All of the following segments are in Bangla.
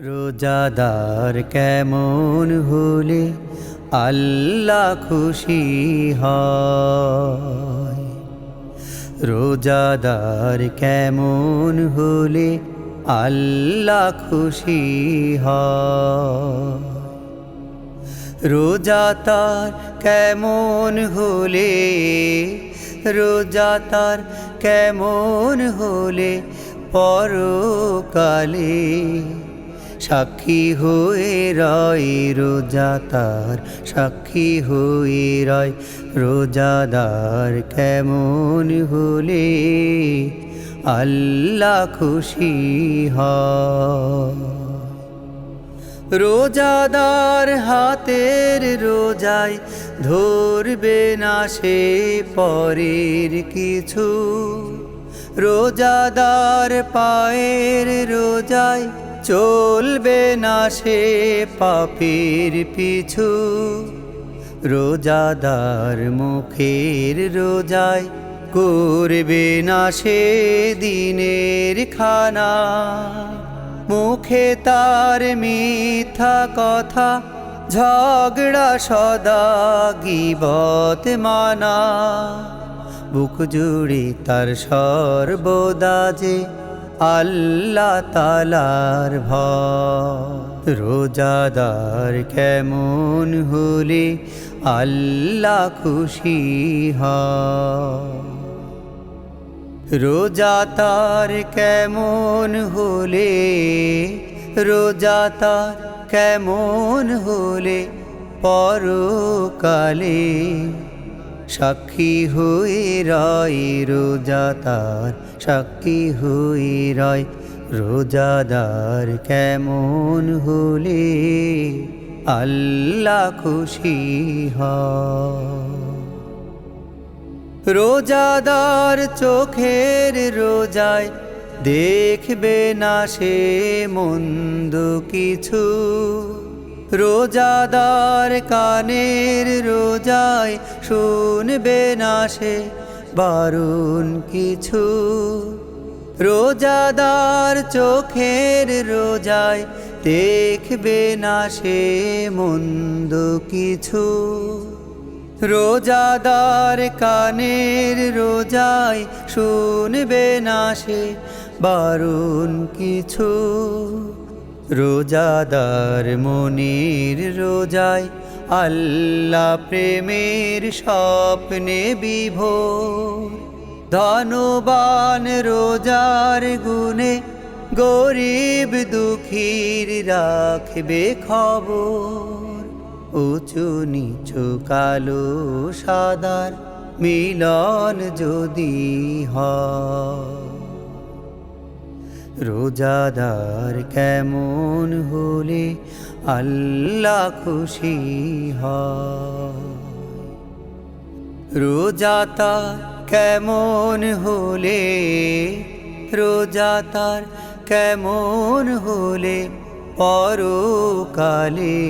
রোজাদার কেমন হলে আল্লাহ খুশি হয়? রোজাদার কেমন হলে আল্লাহ খুশি হয়? রোজা তার কেমন হলে রোজা তার কেমন হলে পরকালে সাক্ষী হয়ে রয় রোজা তার, সাক্ষী হয়ে রয় রোজাদার কেমন হলে আল্লাহ খুশি হয় রোজাদার হাতের রোজায় ধরবে না সে পরের কিছু। রোজাদার পায়ের রোজায় চলবে না সে পাপের পিছু। রোজাদার মুখের রোজায় করবে না সে দিনের খানা। মুখে তার মিথ্যা কথা, ঝগড়া সদা গিবত মানা। বুক জুড়ে তার সর্বদা যে আল্লাহ তালার ভয় রোজাদার কেমন হলে আল্লাহ খুশি রোজা তার কেমন হলে রোজা তার কেমন হলে পরকালে সাক্ষী হয়ে রয় রোজা তার, সাক্ষী হয়ে রয় রোজাদার কেমন হলে আল্লাহ খুশি হয় রোজাদার চোখের রোজায় দেখবে না সে মন্দ কিছু। রোজাদার কানের রোজায় শুনবে না সে বারুণ কিছু। রোজাদার চোখের রোজায় দেখবে না সে মন্দ কিছু। রোজাদার কানের রোজায় শুনবে না সে বারুণ কিছু। রোজাদার মনির রোজায় আল্লাহ প্রেমের স্বপ্নে বিভোর। ধনবান রোজার গুণে গরিব দুঃখীর রাখবে খবর। উঁচু নিচু কালো সাদার মিলন যদি হয়। রোজাদার কেমন হলে আল্লাহ খুশি রোজা তার কেমন হলে রোজা তার কেমন হলে পরকালে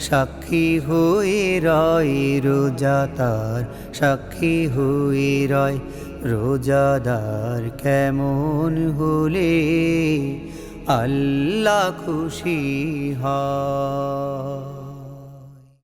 সাক্ষী হয়ে রয় রোজা তার সাক্ষী হয়ে রয় রোজাদার কেমন হলে আল্লাহ খুশি হয়।